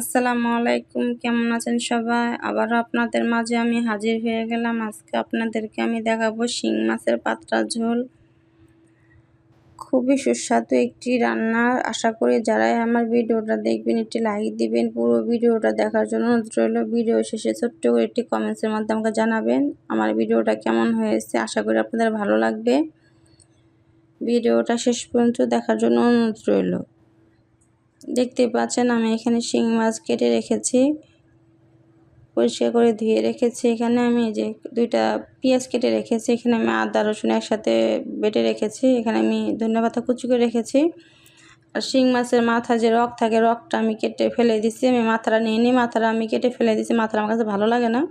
আসসালামু আলাইকুম, কেমন আছেন সবাই? আবারও আপনাদের মাঝে আমি হাজির হয়ে গেলাম। আজকে আপনাদেরকে আমি দেখাবো শিং মাছের পাতলা ঝোল। খুবই সুস্বাদু একটি রান্না। আশা করি যারাই আমার ভিডিওটা দেখবেন, একটি লাইক দিবেন। পুরো ভিডিওটা দেখার জন্য রইল, ভিডিও শেষে ছোট্ট করে একটি কমেন্টসের মাধ্যমে আমাকে জানাবেন আমার ভিডিওটা কেমন হয়েছে। আশা করি আপনাদের ভালো লাগবে। ভিডিওটা শেষ পর্যন্ত দেখার জন্য অনুরোধ রইল। দেখতে পাচ্ছেন, আমি এখানে শিং মাছ কেটে রেখেছি। পরিষ্কার করে ধুয়ে রেখেছি এখানে। আমি যে দুইটা পেঁয়াজ কেটে রেখেছি, এখানে আমি আদা, রসুন একসাথে বেটে রেখেছি। এখানে আমি ধনিয়া পাতা কুচি করে রেখেছি। আর শিং মাছের মাথা যে রক থাকে, রকটা আমি কেটে ফেলে দিছি। আমি মাথাটা নিয়ে নিই, মাথাটা আমি কেটে ফেলে দিছি। মাথাটা আমার কাছে ভালো লাগে না।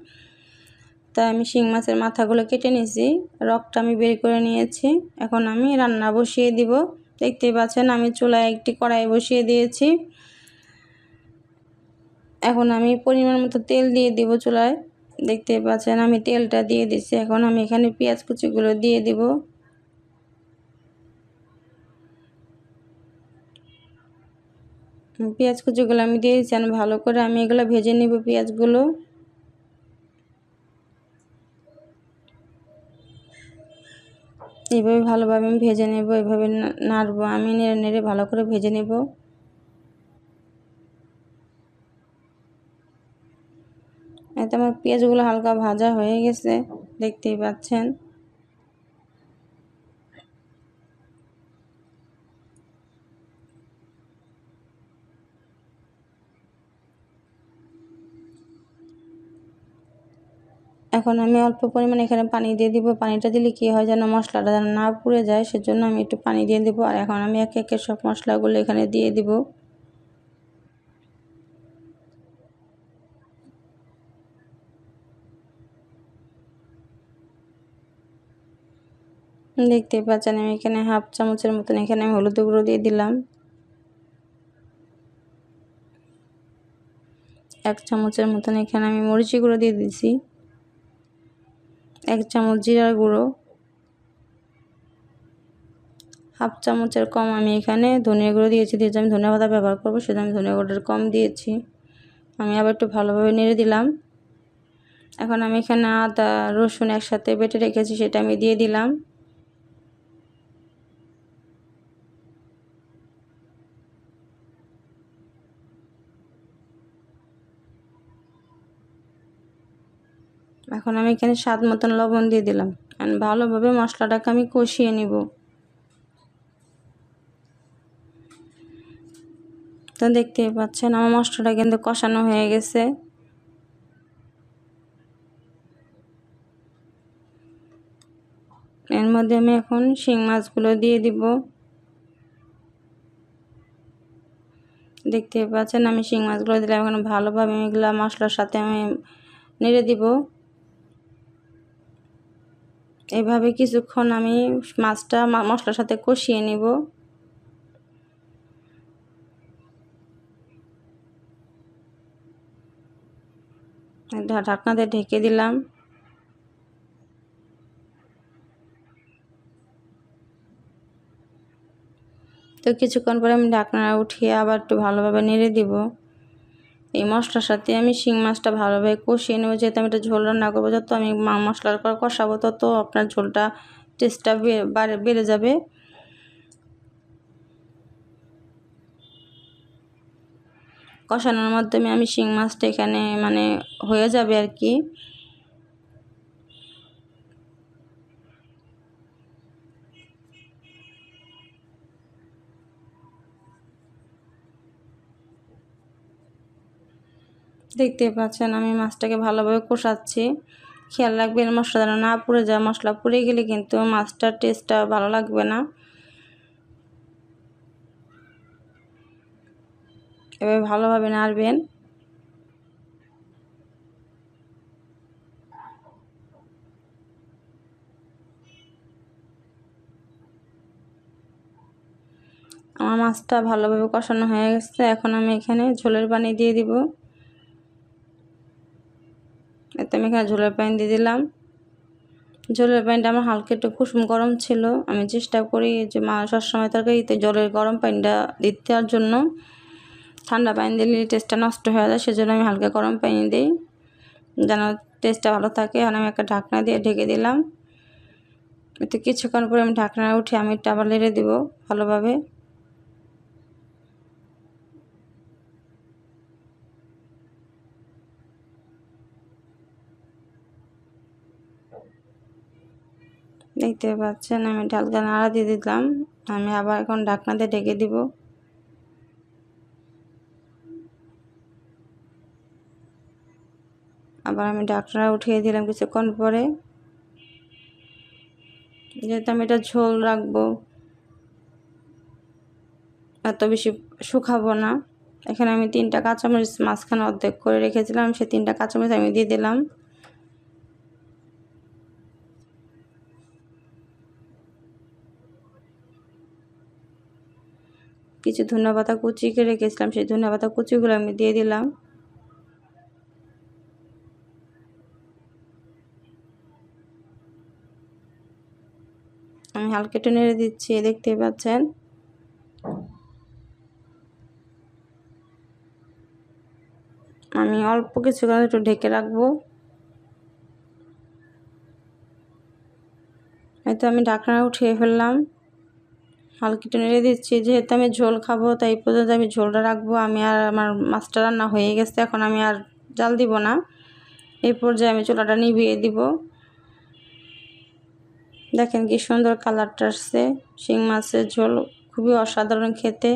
তাই আমি শিং মাছের মাথাগুলো কেটে নিয়েছি রকটা আমি বের করে নিয়েছি। এখন আমি রান্না বসিয়ে দিব। দেখতেই পাচ্ছেন আমি চুলায় একটি কড়াই বসিয়ে দিয়েছি। এখন আমি পরিমাণ মতো তেল দিয়ে দিব চুলায়। দেখতে পাচ্ছেন আমি তেলটা দিয়ে দিচ্ছি। এখন আমি এখানে পেঁয়াজ কুচিগুলো দিয়ে দিব। পেঁয়াজ কুচিগুলো আমি দিয়ে দিচ্ছি। ভালো করে আমি এগুলো ভেজে নিব পেঁয়াজগুলো। এইভাবে ভালোভাবে আমি ভেজে নেব এভাবে নাড়বো, আমি নেড়ে নেড়ে ভালো করে ভেজে নেব। এতে আমার পেঁয়াজগুলো হালকা ভাজা হয়ে গেছে, দেখতেই পাচ্ছেন। এখন আমি অল্প পরিমাণে এখানে পানি দিয়ে দিব। পানিটা দিলে কী হয় যেন মশলাটা যেন না পুড়ে যায়, সেজন্য আমি একটু পানি দিয়ে দিব। আর এখন আমি একে একে সব মশলাগুলো এখানে দিয়ে দিব। দেখতে পাচ্ছেন আমি এখানে হাফ চামচের মতন এখানে আমি হলুদ গুঁড়ো দিয়ে দিলাম। এক চামচের মতন এখানে আমি মরিচি গুঁড়ো দিয়ে দিছি। এক চামচ জিরার গুঁড়ো, হাফ চামচের কম আমি এখানে ধনিয়া গুঁড়ো দিয়েছি দিয়েছি আমি ধনিয়া পাতা ব্যবহার করব সেটা আমি ধনিয়া গুঁড়োটা কম দিয়েছি। আমি আবার একটু ভালোভাবে নেড়ে দিলাম। এখন আমি এখানে আদা, রসুন একসাথে বেটে রেখেছি, সেটা আমি দিয়ে দিলাম। এখন আমি এখানে স্বাদ মতন লবণ দিয়ে দিলাম। অ্যান্ড ভালোভাবে মশলাটাকে আমি কষিয়ে নিব। তো দেখতেই পাচ্ছেন, আমার মশলাটা কিন্তু কষানো হয়ে গেছে। এর মধ্যে আমি এখন শিং মাছগুলো দিয়ে দিব। দেখতে পাচ্ছেন, আমি শিং মাছগুলো দিলাম, এখন ভালোভাবে এগুলো মশলার সাথে আমি নেড়ে দিব। এভাবে কিছুক্ষণ আমি মাছটা মশলার সাথে কষিয়ে নিব। ঢাকনাতে ঢেকে দিলাম। তো কিছুক্ষণ পরে আমি ঢাকনা উঠিয়ে আবার একটু ভালোভাবে নেড়ে দিব। এই মশলার সাথে আমি শিং মাছটা ভালোভাবে কষিয়ে নেব। যেহেতু আমি এটা ঝোল রান্না করব, যত আমি মশলার করে কষাবো, তত আপনার ঝোলটা টেস্টটা বেড়ে যাবে। কষানোর মাধ্যমে আমি শিং মাছটা এখানে মানে হয়ে যাবে আর কি। দেখতে পাচ্ছেন, আমি মাছটাকে ভালোভাবে কষাচ্ছি। খেয়াল রাখবেন মশলা যেন না পুড়ে যায়, মশলা পুড়ে গেলে কিন্তু মাছটার টেস্টটা ভালো লাগবে না। এভাবে ভালোভাবে নাড়বেন। আমার মাছটা ভালোভাবে কষানো হয়ে গেছে, এখন আমি এখানে ঝোলের পানি দিয়ে দিব। এতে আমি এখানে ঝোলের পানি দিয়ে দিলাম। ঝোলের পানিটা আমার হালকা একটু কুসুম গরম ছিল। আমি চেষ্টা করি যে মা সবসময় তরকারিতে জলের গরম পানিটা দিতে জন্য ঠান্ডা পানি দিলে টেস্টটা নষ্ট হয়ে যায়, সেজন্য আমি হালকা গরম পানি দিই। যেন টেস্টটা ভালো থাকে। আর আমি একটা ঢাকনা দিয়ে ঢেকে দিলাম। এতে কিছুক্ষণ পরে আমি ঢাকনা উঠে আমি এটা আবার লেড়ে দিব ভালোভাবে। দেখতে পাচ্ছেন, আমি ঢালকা নাড়া দিয়ে দিলাম। আমি আবার এখন ঢাকনা দিয়ে ঢেকে দিব। আবার আমি ঢাকনা উঠিয়ে দিলাম কিছুক্ষণ পরে। যেহেতু আমি এটা ঝোল রাখব, এত বেশি শুকাবো না। এখানে আমি তিনটা কাঁচামরিচ মাঝখানে অর্ধেক করে রেখেছিলাম, সে তিনটা কাঁচামরিচ আমি দিয়ে দিলাম। কিছু ধনে পাতা কুচিকে রেখেছিলাম। সেই ধনে পাতা কুচিগুলো আমি দিয়ে দিলাম। আমি হালকা একটু নেড়ে দিচ্ছি দেখতেই পাচ্ছেন? আমি অল্প কিছু একটু ঢেকে রাখব। হয়তো আমি ঢাকনা উঠিয়ে ফেললাম। হালকা একটু নেড়ে দিচ্ছি। যেহেতু আমি ঝোল খাব, তাই পর্যন্ত আমি ঝোলটা রাখব। আমি আর আমার মাছটা রান্না হয়ে গেছে, এখন আমি আর জাল দিব না। এই পর্যায়ে আমি চুলাটা নিভিয়ে দিব। দেখেন কি সুন্দর কালারটা আসছে। শিং মাছের ঝোল খুবই অসাধারণ খেতে।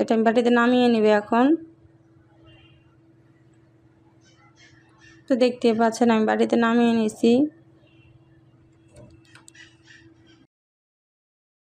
এটা আমি বাটিতে নামিয়ে নিবে এখন। তো দেখতে পাচ্ছেন, আমি বাড়িতে নামিয়ে নিয়েছি